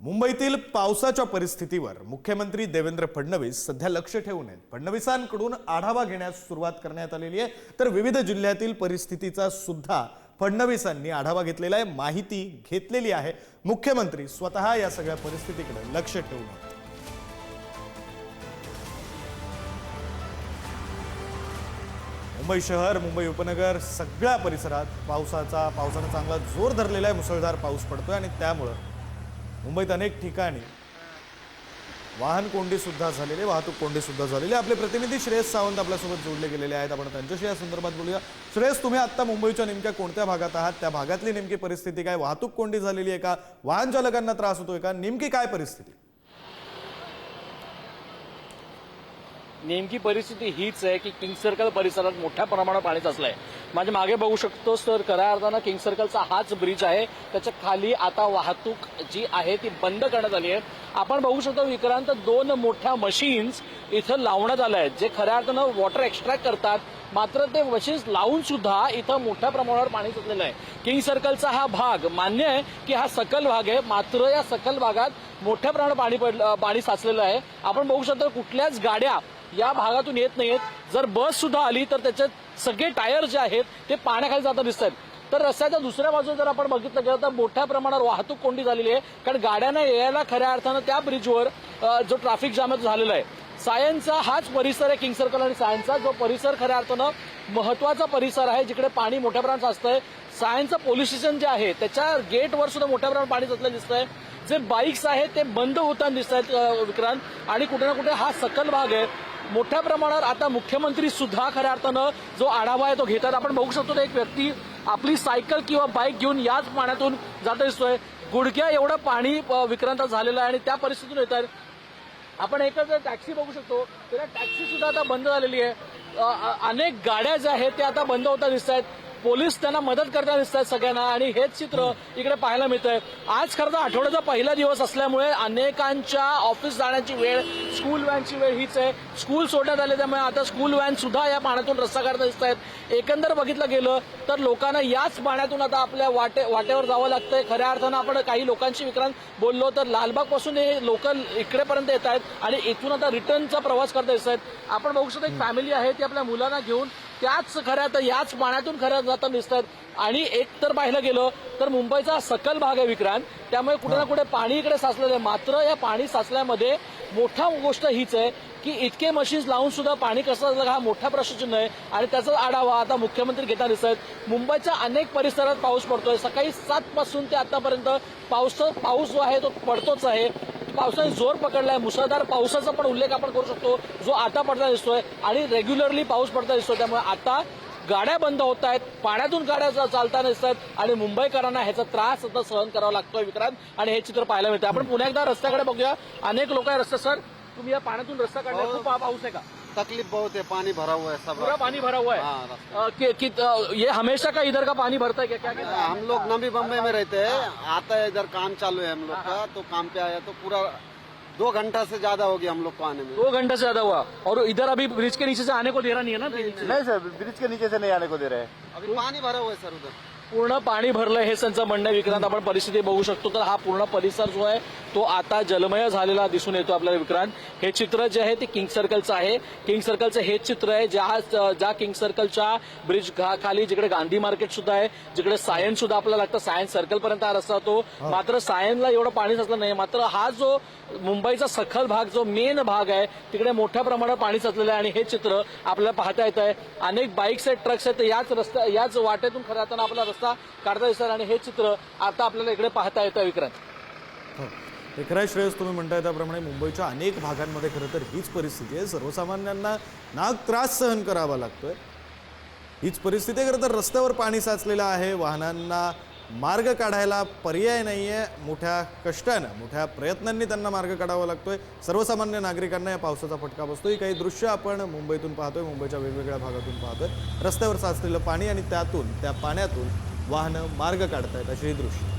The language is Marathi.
मुंबईतील पावसाच्या परिस्थितीवर मुख्यमंत्री देवेंद्र फडणवीस सध्या लक्ष ठेवून आहेत. फडणवीसांकडून आढावा घेण्यास सुरुवात करण्यात आलेली आहे. तर विविध जिल्ह्यातील परिस्थितीचा सुद्धा फडणवीसांनी आढावा घेतलेला आहे. माहिती घेतलेली आहे. मुख्यमंत्री स्वतः या सगळ्या परिस्थितीकडे लक्ष ठेवून आहेत. मुंबई शहर मुंबई उपनगर सगळ्या परिसरात पावसाचा पावसानं चांगला जोर धरलेला आहे. मुसळधार पाऊस पडतोय आणि त्यामुळं मुंबईत अनेक ठिकाणी वाहन कोंडीसुद्धा सुद्धा झालेली वाहतूक कोंडीसुद्धा झालेले. झालेली आहे. आपले प्रतिनिधी श्रेयस सावंत आपल्यासोबत जोडले गेलेले आहेत. आपण त्यांच्याशी या संदर्भात बोलूया. श्रेयस तुम्ही आत्ता मुंबईच्या नेमक्या कोणत्या भागात आहात? त्या भागातली नेमकी परिस्थिती काय? वाहतूक कोंडी झालेली आहे का? वाहन चालकांना त्रास होतोय का? नेमकी काय परिस्थिती? नेमकी परिस्थिती हीच आहे की किंग सर्कल परिसरात मोठ्या प्रमाणात पाणी साचलंय. माझ्या मागे बघू शकतो तर खऱ्या अर्थानं किंग सर्कलचा हाच ब्रिज आहे. त्याच्याखाली आता वाहतूक जी आहे ती बंद करण्यात आली आहे. आपण बघू शकतो विक्रांत दोन मोठ्या मशीन्स इथं लावण्यात आल्या आहेत जे खऱ्या अर्थानं वॉटर एक्स्ट्रॅक्ट करतात. मात्र ते मशीन्स लावून सुद्धा इथं मोठ्या प्रमाणावर पाणी साचलेलं आहे. किंग सर्कलचा हा भाग मान्य आहे की हा सकल भाग आहे मात्र या सकल भागात मोठ्या प्रमाणात पाणी पडलं पाणी साचलेलं आहे. आपण बघू शकतो कुठल्याच गाड्या या भागातून येत नाहीत. जर बस सुद्धा आली तर त्याच्यात सगळे टायर जे आहेत ते पाण्याखाली जाता दिसत आहेत तर रस्त्याच्या दुसऱ्या बाजूला जर आपण बघितलं गेलं तर मोठ्या प्रमाणावर वाहतूक कोंडी झालेली आहे. कारण गाड्यांना यायला खऱ्या अर्थानं त्या ब्रिजवर जो ट्रॅफिक जाम झालेला आहे. सायनचा हाच परिसर आहे किंग सर्कल आणि सायनचा जो परिसर खऱ्या अर्थानं महत्त्वाचा परिसर आहे जिकडे पाणी मोठ्या प्रमाणात साचतंय. सायनचं पोलीस स्टेशन जे आहे त्याच्या गेटवर सुद्धा मोठ्या प्रमाणात पाणी साचलं दिसतंय. जे बाईक्स आहेत ते बंद होताना दिसत आहेत विक्रांत. आणि कुठे ना कुठे हा सकल भाग आहे. मोठ्या प्रमाणावर आता मुख्यमंत्री सुद्धा खऱ्या अर्थानं जो आढावा आहे तो घेतात. आपण बघू शकतो तर एक व्यक्ती आपली सायकल किंवा बाईक घेऊन याच पाण्यातून जात दिसतोय. गुडघ्या एवढं पाणी विक्रांत झालेलं आहे आणि त्या परिस्थितीतून येत आहेत. आपण एकच टॅक्सी बघू शकतो. तर टॅक्सी सुद्धा आता बंद झालेली आहे. अनेक गाड्या ज्या आहेत त्या आता बंद होता दिसत आहेत. पोलीस त्यांना मदत करताना दिसत आहेत सगळ्यांना आणि हेच चित्र इकडे पाहायला मिळतंय. आज खरं तर आठवड्याचा पहिला दिवस असल्यामुळे अनेकांच्या ऑफिस जाण्याची वेळ स्कूल व्हॅनची वेळ हीच आहे. स्कूल सोडण्यात आले त्यामुळे आता स्कूल व्हॅन सुद्धा या पाण्यातून रस्ता काढता दिसत आहेत एकंदर बघितलं गेलं तर लोकांना याच पाण्यातून आता आपल्या वाटे वाटेवर जावं लागतंय. खऱ्या अर्थानं आपण काही लोकांशी विक्रांत बोललो तर लालबागपासून हे लोकल इकडेपर्यंत येत आहेत आणि इथून आता रिटर्नचा प्रवास करता दिसत आहेत आपण बघू शकतो एक फॅमिली आहे ती आपल्या मुलांना घेऊन त्याच खऱ्या तर याच पाण्यातून खऱ्या जाताना दिसत आहेत आणि एक तर पाहिलं गेलं तर मुंबईचा सकल भाग आहे विक्रांत. त्यामुळे कुठे ना कुठे पाणी इकडे साचलेलं आहे. मात्र या पाणी साचल्यामध्ये मोठा गोष्ट हीच आहे की इतके मशीन्स लावून सुद्धा पाणी कसं साचलं हा मोठा प्रश्नचिन्ह आहे. आणि त्याचा आढावा आता मुख्यमंत्री घेताना दिसत आहेत. मुंबईच्या अनेक परिसरात पाऊस पडतोय. सकाळी सात पासून ते आतापर्यंत पाऊस पाऊस जो आहे तो पडतोच आहे. पावसाने जोर पकडलाय. मुसळधार पावसाचा पण उल्लेख आपण करू शकतो. जो आता पडता दिसतोय आणि रेग्युलरली पाऊस पडता दिसतोय. त्यामुळे आता गाड्या बंद होत आहेत. पाण्यातून गाड्या चालताना दिसतात आणि मुंबईकरांना ह्याचा त्रास आता सहन करावा लागतोय विक्रांत. आणि हे चित्र पाहायला मिळतं आपण पुन्हा एकदा रस्त्याकडे बघूया. अनेक लोक आहे रस्ते सर तुम्ही या पाण्यातून रस्ता काढला खूप पा- पाऊस आहे का? तकलीफ़ बहुत है पानी भरा हुआ है सब पूरा पानी भरा हुआ है? हाँ, रास्ते। अ, कि, कि, अ, ये हमेशा का इधर का पानी भरता है क्या? क्या क्या हम लोग नवी बम्बई में रहते हैं आता है इधर काम चालू है हम लोग का तो काम पे आया तो पूरा दो घंटा से ज़्यादा हो गया हम लोग को आने में। दो घंटा से ज़्यादा हुआ। और इधर अभी ब्रिज के नीचे से आने को दे रहा नहीं है ना? नहीं सर ब्रिज के नीचे से नहीं आने को दे रहे हैं। अभी पानी भरा हुआ है सर उधर। पूर्ण पाणी भरलं हे त्यांचं म्हणणं. विक्रांत आपण परिस्थिती बघू शकतो. तर हा पूर्ण परिसर जो आहे तो आता जलमय झालेला दिसून येतो आपल्याला विक्रांत. हे चित्र जे आहे ते किंग सर्कलचं आहे. किंग सर्कलचं हे चित्र आहे ज्या ज्या किंग सर्कलच्या ब्रिज खाली जिकडे गांधी मार्केट सुद्धा आहे जिकडे सायन सुद्धा आपल्याला लागतं. सायन सर्कल पर्यंत हा रस्ता तो मात्र सायनला एवढं पाणी साचलं नाही. मात्र हा जो मुंबईचा सखल भाग जो मेन भाग आहे तिकडे मोठ्या प्रमाणात पाणी साचलेलं आहे आणि हे चित्र आपल्याला पाहता येत आहे अनेक बाईक्स आहेत ट्रक्स आहेत. याच रस्त्या याच वाटेतून खऱ्या अर्थानं आपला वाजता काढता दिसतात आणि हे चित्र आता आपल्याला इकडे पाहता येतं विक्रांत. हो. खरं आहे, श्रेयस तुम्ही म्हणताय त्याप्रमाणे मुंबईच्या अनेक भागांमध्ये खरं तर हीच परिस्थिती आहे. सर्वसामान्यांना नाग त्रास सहन करावा लागतोय. हीच परिस्थिती आहे खरं तर रस्त्यावर पाणी साचलेलं आहे. वाहनांना मार्ग काढायला पर्याय नाही आहे मोठ्या कष्टानं मोठ्या प्रयत्नांनी त्यांना मार्ग काढावा लागतोय. सर्वसामान्य नागरिकांना या पावसाचा फटका बसतोय. काही दृश्य आपण मुंबईतून पाहतोय मुंबईच्या वेगवेगळ्या भागातून पाहतोय. रस्त्यावर साचलेलं पाणी आणि त्यातून त्या पाण्यातून वाहनं मार्ग काढतायत अशी ही दृश्य